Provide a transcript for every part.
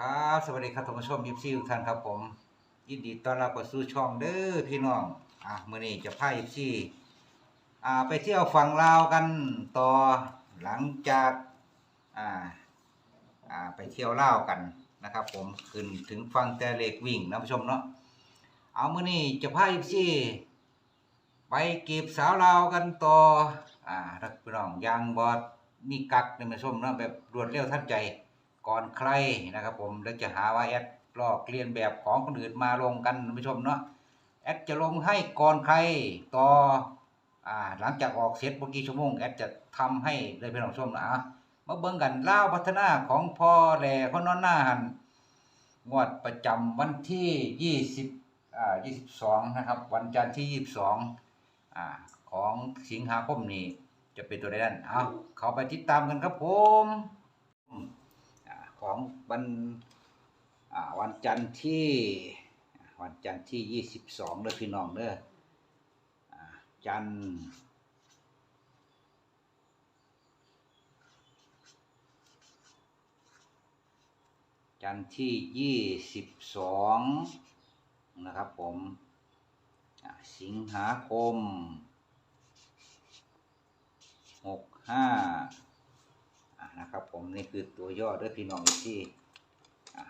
ครับสวัสดีครับท่านผู้ชมยิปซี่ทุกท่านครับผม ยินดีต้อนรับเข้าสู่ช่องเด้อพี่น้องอะมื้อนี้จะพายิปซีอ่าไปเที่ยวฝั่งลาวกันต่อหลังจากอ่าอ่าไปเที่ยวลาวกันนะครับ ผมขึ้นถึงฝั่งแต่เลกวิ่งนะผู้ชมเนาะเอามื้อนี้จะพายิปซี่ไปเกีบสาวลาวกันต่ออ่าท่านพี่น้องยางบอดมีกักนผู้ชมเนาะแบบรวดเร็วทันใจ ก่อนใครนะครับผมแล้วจะหาว่าแอดลอกเลียนแบบของคนอื่นมาลงกันท่านผู้ชมเนาะแอดจะลงให้ก่อนใครต่ออ่าหลังจากออกเสร็จเมื่อกี้ชั่วโมงแอดจะทำให้เลยพี่น้องผู้ชมนะอะมาเบิ่งกันล่าพัฒนาของพ่อแหล่พ่อนอนหน้าหันงวดประจำวันที่ยี่สิบอ่ายี่สิบสองนะครับ วันจันทร์ที่ยี่สิบสองอ่าของสิงหาคมนี้จะเป็นตัวใดนั่นเอาเข้าไปติดตามกันครับผม ของวันวันจันทร์ที่วันจันทร์ที่ยี่สิบสองเด้อพี่น้องเด้อจันทร์จันทร์ที่ยี่สิบสองนะครับผมสิงหาคมหกห้า นะครับ ผมนี่คือตัวย่อเด้วยพี่น้องที่อะ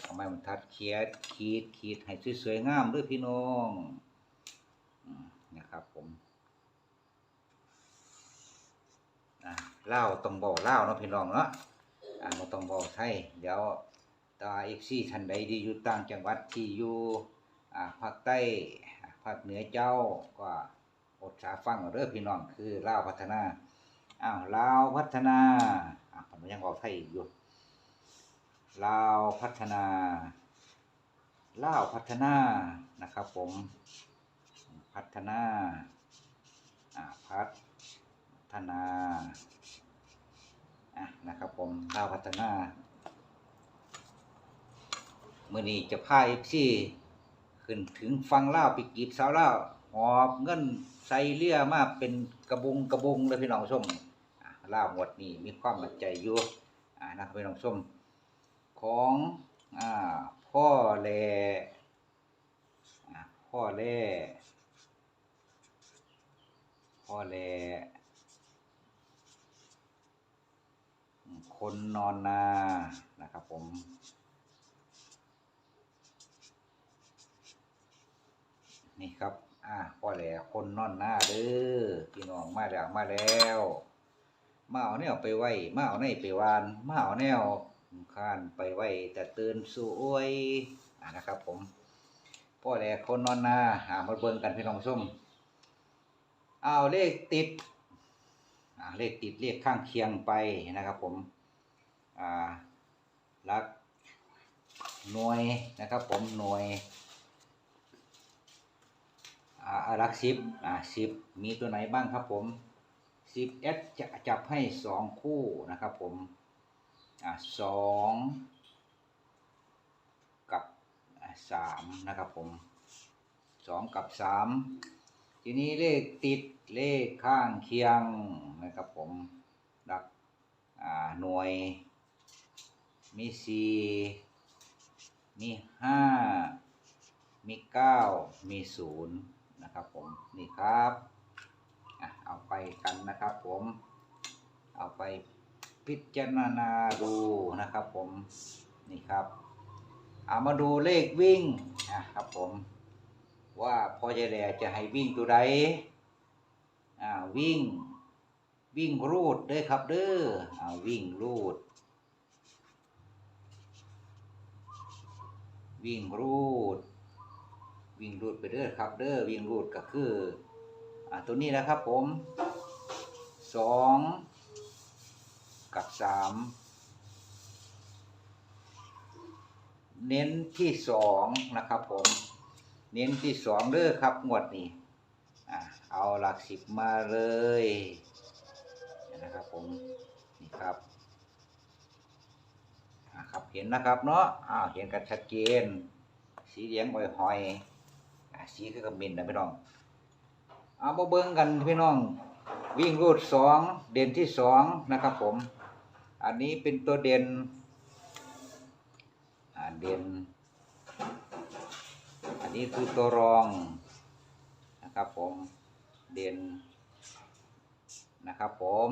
เอาไม้บรรทัดเขียนขีดขีดให้สวยๆงามเด้วยพี่น้องอนะครับผมเล่าต้องบอกเล่าเนาะพี่น้องเนาะอะเราต้องบอกไทยเดี๋ยวตาเอฟซีท่านใดที่อยู่ต่างจังหวัดที่อยู่ภาคใต้ภาคเหนือเจ้าก็อดสาฟังเอาเด้อพี่น้องคือเล่าพัฒนา อ้าวลาวพัฒนาอะผมยังบอกไทยอยู่ลาวพัฒนาลาวพัฒนานะครับผม พัฒนาอ่าพัฒนาอะนะครับผมลาวพัฒนาเมื่อนี้จะพาเอฟซีขึ้นถึงฟังลาวไปกีบสาวลาวหอบเงินใส่เรือมาเป็นกระบุงกระบุงเลยพี่น้องชม อ่าล่าหมดนี้มีความมั่นใจอยู่นะครับพี่น้องส้มของอพ่อแล่พ่อแลพ่อแลอืมคนนอนนานะครับผมนี่ครับ อ่าพ่อแหล่คนนอนหน้าเด้อพี่น้องมาแล้วมาแล้ว มาเอาแนวไปไว้มาเอาแนไปวานมาเอาแนวข้านไปไว้แต่ตื่นสวยอ่านะครับผมพ่อแหลคนนอนนาหามาเบิ่งกันพี่น้องส้มเอาเลขติดเลขติดเลขข้างเคียงไปนะครับผมอ่าลักหน่วยนะครับผมหน่วยอ่าลักสิบอ่าสิบมีตัวไหนบ้างครับผม 10s จะจับให้สองคู่นะครับผมอ่าสองกับสามนะครับผมสองกับสามทีนี้เลขติดเลขข้างเคียงนะครับผมดักหน่วย มีสี่มีห้ามีเก้ามีศูนย์นะครับผม นี่ครับ กันนะครับ ผมเอาไปพิจารณาดูนะครับ ผมนี่ครับเอามาดูเลขวิ่งนะครับ ผม ว่าพอจะแดจะให้วิ่งตัวใดอ่าวิ่ง วิ่งรูดเด้อครับเด้ออ่าวิ่งรูด วิ่งรูด วิ่งรูดไปเด้อครับเด้อวิ่งรูดก็คือ ตัวนี้นะครับผมสองกับสามเน้นที่สองนะครับผม เน้นที่สองเด้อครับงวดนี้อ่าเอาหลักสิบมาเลยนะครับผมนี่ครับอ่าครับเห็นนะครับเนาะอ้าวเห็นกันชัดเจน สีเหลืองอ่อยๆอ่าสีคือกระมินนะพี่น้อง เอามาเบิ่งกันพี่น้อง วิ่งรูดสองเด่นที่สองนะครับผม อันนี้เป็นตัวเด่นเด่น อันนี้คือตัวรองนะครับผมเด่นนะครับผม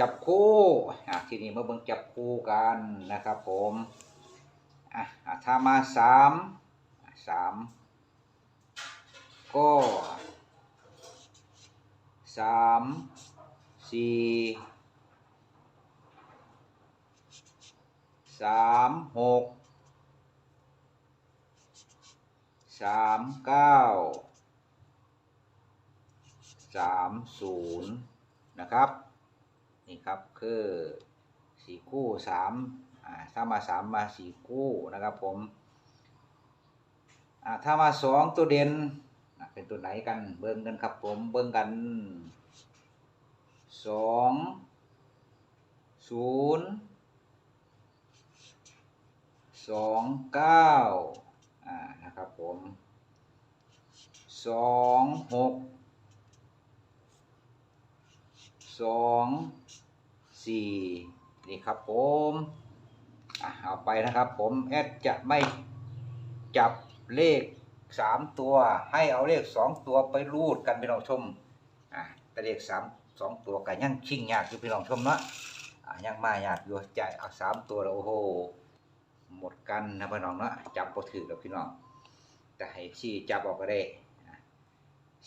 จับคู่ทีนี้มาเบิ่งจับคู่กันนะครับผมอะถ้ามาสามสาม ก็สามสี่สามหกสามเก้าสามศูนย์นะครับ นี่ครับคือสี่คู่สามถ้ามาสามมาสี่คู่นะครับผมถ้ามาสองตัวเด่น เป็นตัวไหนกัน เบิ่งกันครับผมเบิ่งกันสองศูนย์สองเก้าอ่านะครับผมสองหกสองสี่นี่ครับผมอะเอาไปนะครับผมแอดจะไม่จับเลข สามตัวให้เอาเลขสองตัวไปรูดกันพี่น้องชมอะแต่เลขสามสองตัวกันยังชิงยากอยู่พี่น้องชมเนาะอะยังมายากอยู่ใจเอาสามตัวแล้วโอ้โหหมดกันนะพี่น้องเนาะจับบ่ถือกับพี่น้องแต่ให้ชี้จับออกก็ได้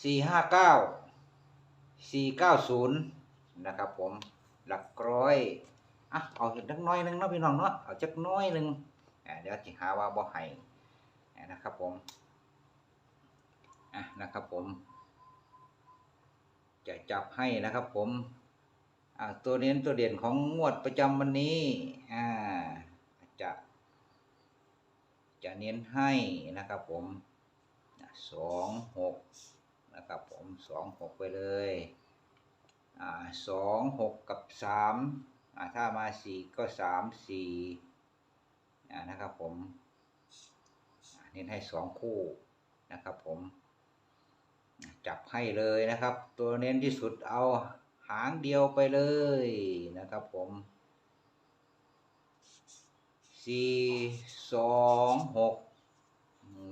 สี่ห้าเก้าสี่เก้าศูนย์นะครับผมหลักร้อยอะเอาจักน้อยหนึงเนาะพี่น้องเนาะเอาจักน้อยหนึงอ่าเดี๋ยวจิหาว่าบ่ให้อ่นะครับผม อะนะครับผม จะจับให้นะครับผมอ่าตัวเน้นตัวเด่นของงวดประจำวันนี้อ่าจะจะเน้นให้นะครับผมสองหกนะครับผมสองหกไปเลยอ่าสองหกกับสามอ่าถ้ามาสี่ก็สามสี่อ่านะครับผมเน้นให้สองคู่นะครับผม จับให้เลยนะครับ ตัวเน้นที่สุดเอาหางเดียวไปเลยนะครับผมสี่สองหก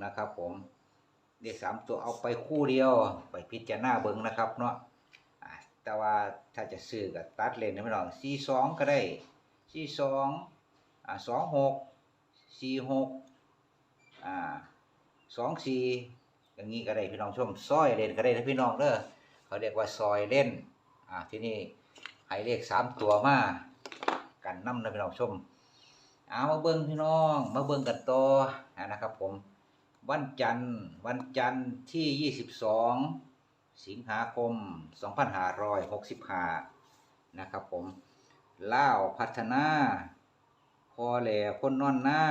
นะครับผมเลขสามตัวเอาไปคู่เดียว ไปพิจารณาเบิ้งนะครับเนาะแต่ว่าถ้าจะซื้อกับตัดเลนนะพี่น้องสี่สองก็ได้สี่สองอ่าสองหกสี่หกอ่าสองสี่ อย่างนี้ก็ได้พี่น้องชมซอยเล่นก็ได้นะพี่น้องเด้อเขาเรียกว่าซอยเล่นอ่าที่นี่ให้เลขสามตัวมากันน้ำนะพี่น้องชมเอามาเบิ่งพี่น้องมาเบิ่งกันต่อนะครับผมวันจันทร์วันจันทร์ที่ 22 สิงหาคม 2565 นะครับผมล่าวพัฒนา พอแหล่พ้นนอนหน้า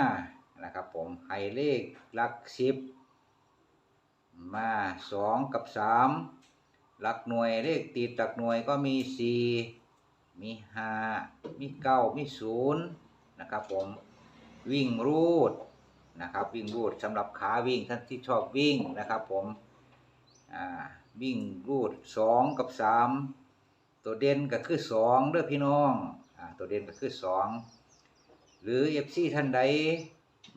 นะครับผมไฮเลขลักสิบ มา2กับ3หลักหน่วยเลขติดหลักหน่วยก็มี4มี5มี9มี0นะครับผมวิ่งรูดนะครับวิ่งรูดสำหรับขาวิ่งท่านที่ชอบวิ่งนะครับผมวิ่งรูดสองกับสามตัวเด่นก็คือสองเด้อพี่น้องอตัวเด่นก็คือสองหรือเอฟซีท่านใด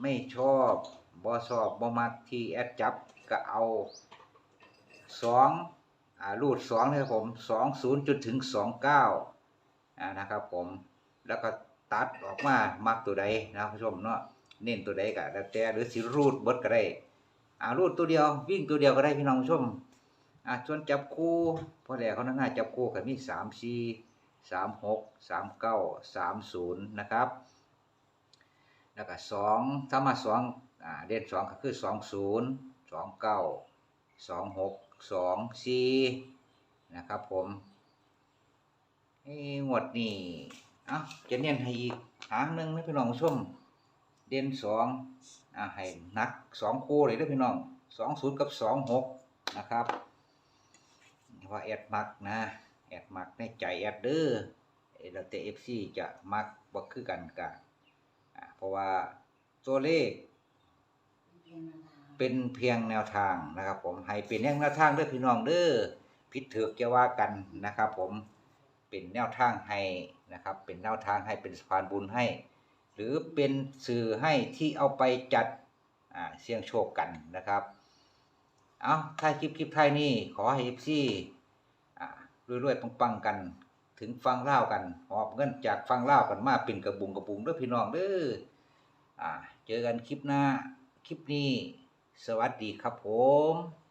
ไม่ชอบ บ่ชอบบ่มักที่แอดจับก็เอาสองรูดสองนะครับผมสองศูนย์จนถึงสองเก้านะครับผมแล้วก็ตัดออกมามักตัวใดนะผู้ชมเนาะเน้นตัวใดก็แล้วแต่หรือสิรูดบดก็ได้อ่ารูดตัวเดียววิ่งตัวเดียวก็ได้พี่น้องผู้ชมอ่าส่วนจับคู่พอแล้วเขาหน้าจับคู่ก็มีสามสี่สามหกสามเก้าสามศูนย์นะครับ แล้วก็สองถ้ามาสอง อ่าเด่นสองก็คือสองศูนย์สองเก้าสองหกสองสี่นะครับผมเอ้งวดนี้เอ้าจะเน้นให้อีกหางหนึ่งนะพี่น้องผู้ชมเด่นสองอ่าให้นักสองคู่เลยเด้อพี่น้องสองศูนย์กับสองหกนะครับว่าแอดมักนะแอดมักในใจแอดเด้อเอล้วแต่เอฟซีจะมักบ่คือกันกะอ่าเพราะว่าตัวเลข เป็นเพียงแนวทางนะครับผมให้เป็นแนวทางเด้อพี่น้องเด้อผิดถือจะว่ากันนะครับ ผมเป็นแนวทางให้นะครับ เป็นแนวทางให้เป็นสะพานบุญให้ หรือเป็นสื่อให้ที่เอาไปจัดเสี่ยงโชคกันนะครับ เอาถ้าคลิปคลิปไทยนี่ขอให้เอฟซี่รวยๆปังๆกัน ถึงฟังเล่ากันหอบเงินจากฟังเล่ากันมาเป็นกระบุงกระบุงเด้วยพี่น้องเด้ออเจอกันคลิปหน้า คลิปนี้ สวัสดีครับผม